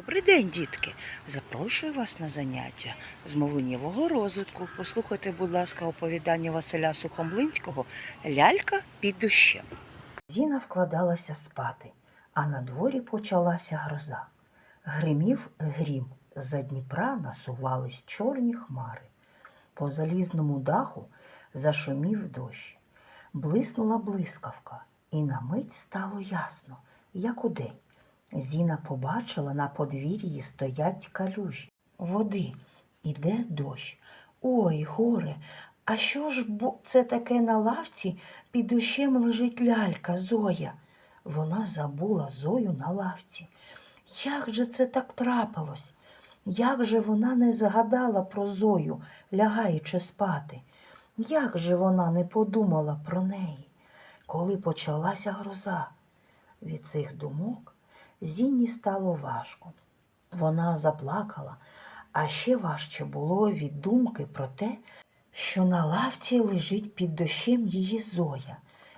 Добрий день, дітки! Запрошую вас на заняття з мовленнєвого розвитку. Послухайте, будь ласка, оповідання Василя Сухомлинського Лялька під дощем. Зіна вкладалася спати, а на дворі почалася гроза. Гримів грім, за Дніпра насувались чорні хмари. По залізному даху зашумів дощ. Блиснула блискавка, і на мить стало ясно, як удень. Зіна побачила на подвір'ї стоять калюжі. Води, іде дощ. Ой, горе, а що ж це таке на лавці під дощем лежить лялька Зоя? Вона забула Зою на лавці. Як же це так трапилось? Як же вона не згадала про Зою, лягаючи спати? Як же вона не подумала про неї, коли почалася гроза? Від цих думок Зінні стало важко. Вона заплакала, а ще важче було від думки про те, що на лавці лежить під дощем її Зоя.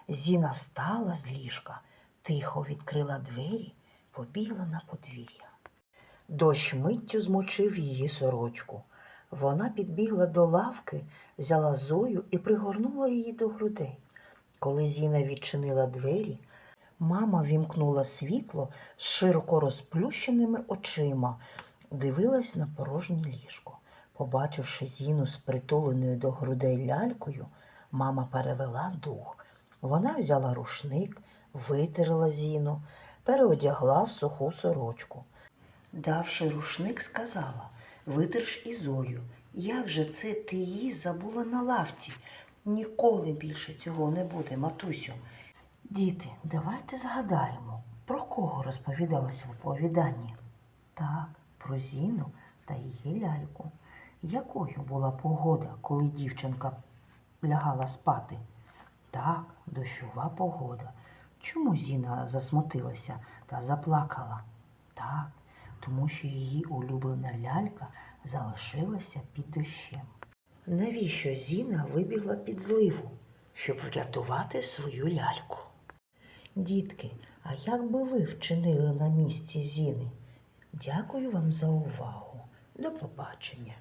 Зіна встала з ліжка, тихо відкрила двері, побігла на подвір'я. Дощ миттю змочив її сорочку. Вона підбігла до лавки, взяла Зою і пригорнула її до грудей. Коли Зіна відчинила двері, Мама вімкнула світло з широко розплющеними очима, дивилась на порожнє ліжко. Побачивши Зіну з притуленою до грудей лялькою, мама перевела дух. Вона взяла рушник, витерла Зіну, переодягла в суху сорочку. Давши рушник, сказала Витерж і Зою. Як же це ти її забула на лавці? Ніколи більше цього не буде, матусю. Діти, давайте згадаємо, про кого розповідалося в оповіданні. Так, про Зіну та її ляльку. Якою була погода, коли дівчинка лягала спати? Так, дощова погода. Чому Зіна засмутилася та заплакала? Так, тому що її улюблена лялька залишилася під дощем. Навіщо Зіна вибігла під зливу, щоб врятувати свою ляльку? Дітки, а як би ви вчинили на місці Зіни? Дякую вам за увагу. До побачення.